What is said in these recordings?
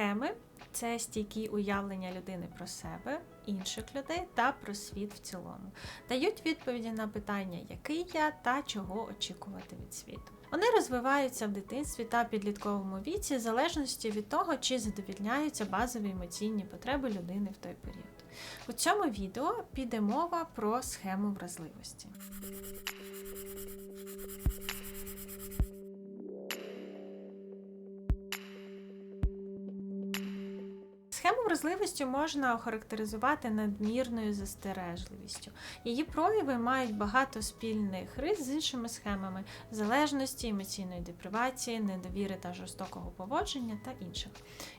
Схеми це стійкі уявлення людини про себе, інших людей та про світ в цілому. Дають відповіді на питання, який я та чого очікувати від світу. Вони розвиваються в дитинстві та підлітковому віці, в залежності від того, чи задовільняються базові емоційні потреби людини в той період. У цьому відео піде мова про схему вразливості. Схему вразливості можна охарактеризувати надмірною застережливістю. Її прояви мають багато спільних рис з іншими схемами залежності, емоційної депривації, недовіри та жорстокого поводження та інших.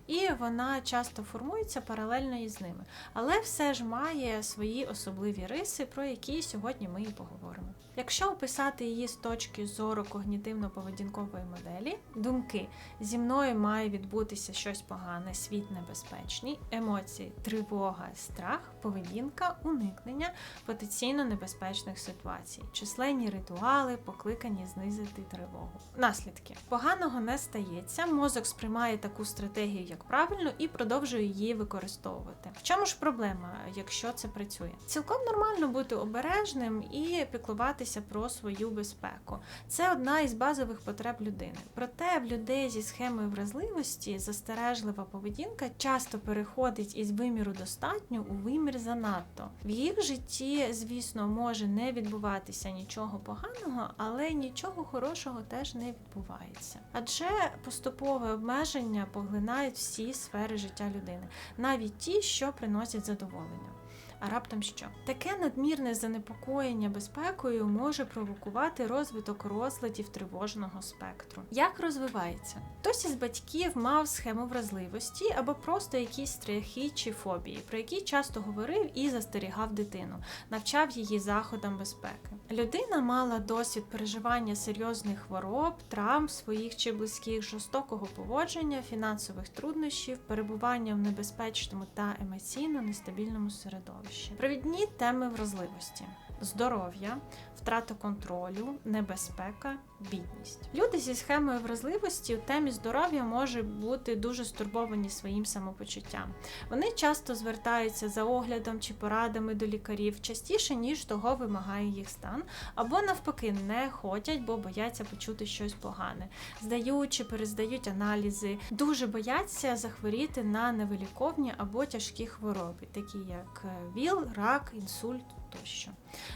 І вона часто формується паралельно із ними, але все ж має свої особливі риси, про які сьогодні ми і поговоримо. Якщо описати її з точки зору когнітивно-поведінкової моделі, думки зі мною має відбутися щось погане, світ небезпечний, емоції, тривога, страх, поведінка, уникнення потенційно небезпечних ситуацій, численні ритуали, покликані знизити тривогу. Наслідки поганого не стається. Мозок сприймає таку стратегію як правильну і продовжує її використовувати. В чому ж проблема, якщо це працює? Цілком нормально бути обережним і піклуватися про свою безпеку. Це одна із базових потреб людини. Проте в людей зі схемою вразливості застережлива поведінка часто переходить із виміру достатньо у вимір занадто. В їх житті, звісно, може не відбуватися нічого поганого, але нічого хорошого теж не відбувається. Адже поступове обмеження поглинають всі сфери життя людини, навіть ті, що приносять задоволення. А раптом що? Таке надмірне занепокоєння безпекою може провокувати розвиток розладів тривожного спектру. Як розвивається? Хтось із батьків мав схему вразливості або просто якісь страхи чи фобії, про які часто говорив і застерігав дитину, навчав її заходам безпеки. Людина мала досвід переживання серйозних хвороб, травм своїх чи близьких, жорстокого поводження, фінансових труднощів, перебування в небезпечному та емоційно нестабільному середовищі. Провідні теми вразливості: здоров'я, втрата контролю, небезпека, бідність. Люди зі схемою вразливості у темі здоров'я можуть бути дуже стурбовані своїм самопочуттям. Вони часто звертаються за оглядом чи порадами до лікарів частіше, ніж того вимагає їх стан, або навпаки не ходять, бо бояться почути щось погане, здають чи перездають аналізи, дуже бояться захворіти на невиліковні або тяжкі хвороби, такі як ВІЛ, рак, інсульт тощо.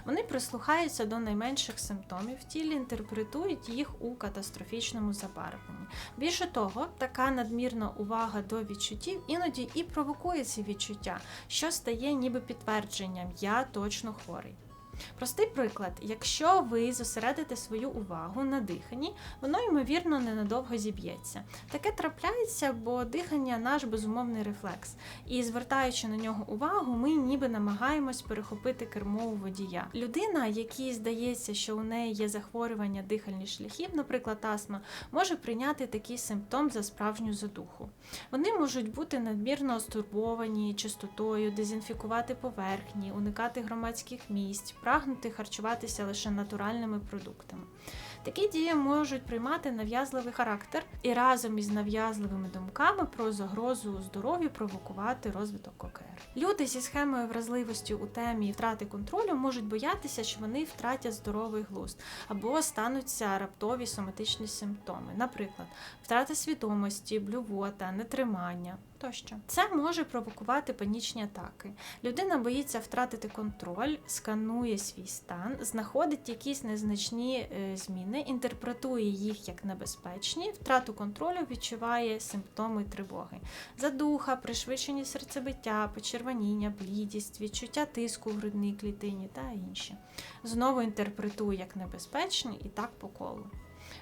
Вони прислухаються до найменших симптомів в тілі, інтерпретують їх у катастрофічному забарвленні. Більше того, така надмірна увага до відчуттів іноді і провокує ці відчуття, що стає ніби підтвердженням Я точно хворий. Простий приклад: якщо ви зосередите свою увагу на диханні, воно ймовірно ненадовго зіб'ється. Таке трапляється, бо дихання наш безумовний рефлекс. І звертаючи на нього увагу, ми ніби намагаємось перехопити кермо у водія. Людина, якій здається, що у неї є захворювання дихальних шляхів, наприклад, астма, може прийняти такий симптом за справжню задуху. Вони можуть бути надмірно стурбовані чистотою, дезінфікувати поверхні, уникати громадських місць прагнути харчуватися лише натуральними продуктами. Такі дії можуть приймати нав'язливий характер і разом із нав'язливими думками про загрозу здоров'ю провокувати розвиток ОКР. Люди зі схемою вразливості у темі втрати контролю можуть боятися, що вони втратять здоровий глузд або стануться раптові соматичні симптоми, наприклад, втрата свідомості, блювота, нетримання. Тощо це може провокувати панічні атаки. Людина боїться втратити контроль, сканує свій стан, знаходить якісь незначні е, зміни, інтерпретує їх як небезпечні, втрату контролю відчуває симптоми тривоги, задуха, пришвидшені серцебиття, почервоніння, блідість, відчуття тиску в грудній клітині та інші. Знову інтерпретує як небезпечні і так по колу.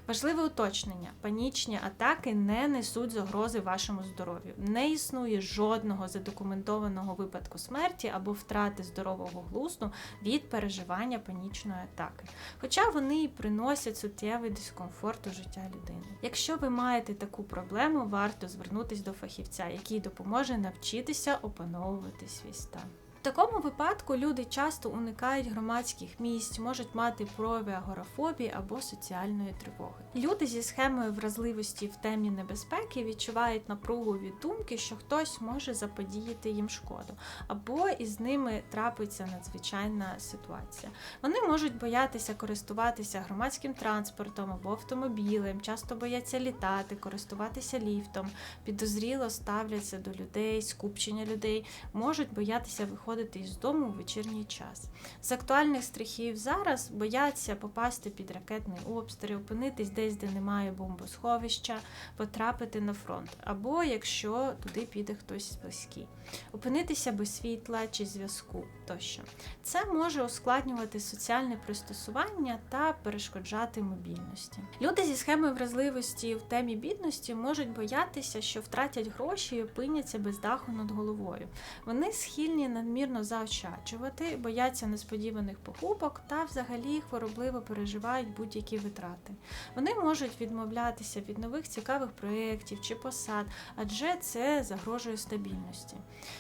Важливе уточнення: панічні атаки не несуть загрози вашому здоров'ю. Не існує жодного задокументованого випадку смерті або втрати здорового глузду від переживання панічної атаки. Хоча вони і приносять суттєвий дискомфорт у життя людини. Якщо ви маєте таку проблему, варто звернутися до фахівця, який допоможе навчитися опановувати свій стан. Такому випадку люди часто уникають громадських місць, можуть мати прояви агорафобії або соціальної тривоги. Люди зі схемою вразливості в темі небезпеки відчувають напругу від думки, що хтось може заподіяти їм шкоду, або із ними трапиться надзвичайна ситуація. Вони можуть боятися користуватися громадським транспортом або автомобілем, часто бояться літати, користуватися ліфтом, підозріло ставляться до людей, скупчення людей, можуть боятися виходити із дому у вечірній час. З актуальних страхів зараз бояться попасти під ракетний обстріл, опинитись десь, де немає бомбосховища, потрапити на фронт, або якщо туди піде хтось близький, опинитися без світла чи зв'язку тощо. Це може ускладнювати соціальне пристосування та перешкоджати мобільності. Люди зі схемою вразливості в темі бідності можуть боятися, що втратять гроші і опиняться без даху над головою. Вони схильні надмірно заощаджувати, бояться несподіваних покупок та взагалі хворобливо переживають будь-які витрати. Вони можуть відмовлятися від нових цікавих проєктів чи посад, адже це загрожує стабільності.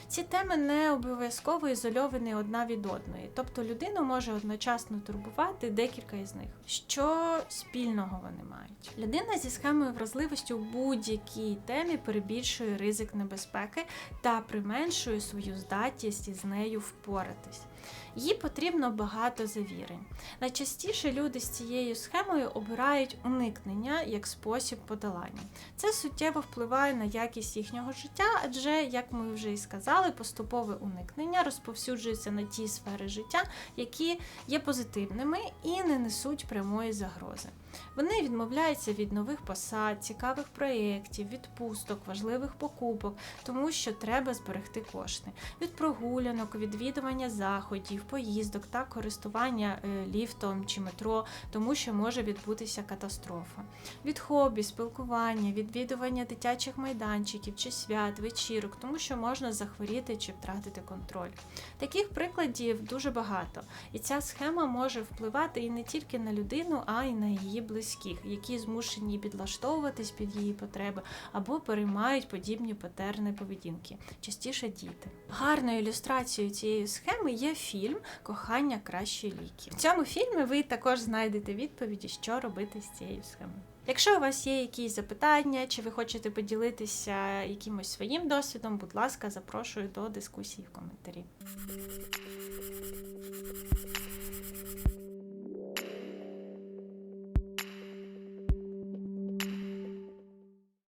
Ці теми не обов'язково ізольовані одна від одної, тобто людину може одночасно турбувати декілька із них. Що спільного вони мають? Людина зі схемою вразливості у будь-якій темі перебільшує ризик небезпеки та применшує свою здатність із нею впоратись. Їй потрібно багато завірень. Найчастіше люди з цією схемою обирають уникнення як спосіб подолання. Це суттєво впливає на якість їхнього життя, адже, як ми вже і сказали, поступове уникнення розповсюджується на ті сфери життя, які є позитивними і не несуть прямої загрози. Вони відмовляються від нових посад, цікавих проєктів, відпусток, важливих покупок, тому що треба зберегти кошти. Від прогулянок, відвідування заходів, поїздок та користування е, ліфтом чи метро, тому що може відбутися катастрофа. Від хобі, спілкування, відвідування дитячих майданчиків чи свят, вечірок, тому що можна захворіти чи втратити контроль. Таких прикладів дуже багато, і ця схема може впливати і не тільки на людину, а й на її близьких, які змушені підлаштовуватись під її потреби або переймають подібні патерни поведінки, частіше діти. Гарною ілюстрацією цієї схеми є фільм Кохання кращі ліки. В цьому фільмі ви також знайдете відповіді, що робити з цією схемою. Якщо у вас є якісь запитання, чи ви хочете поділитися якимось своїм досвідом, будь ласка, запрошую до дискусії в коментарі.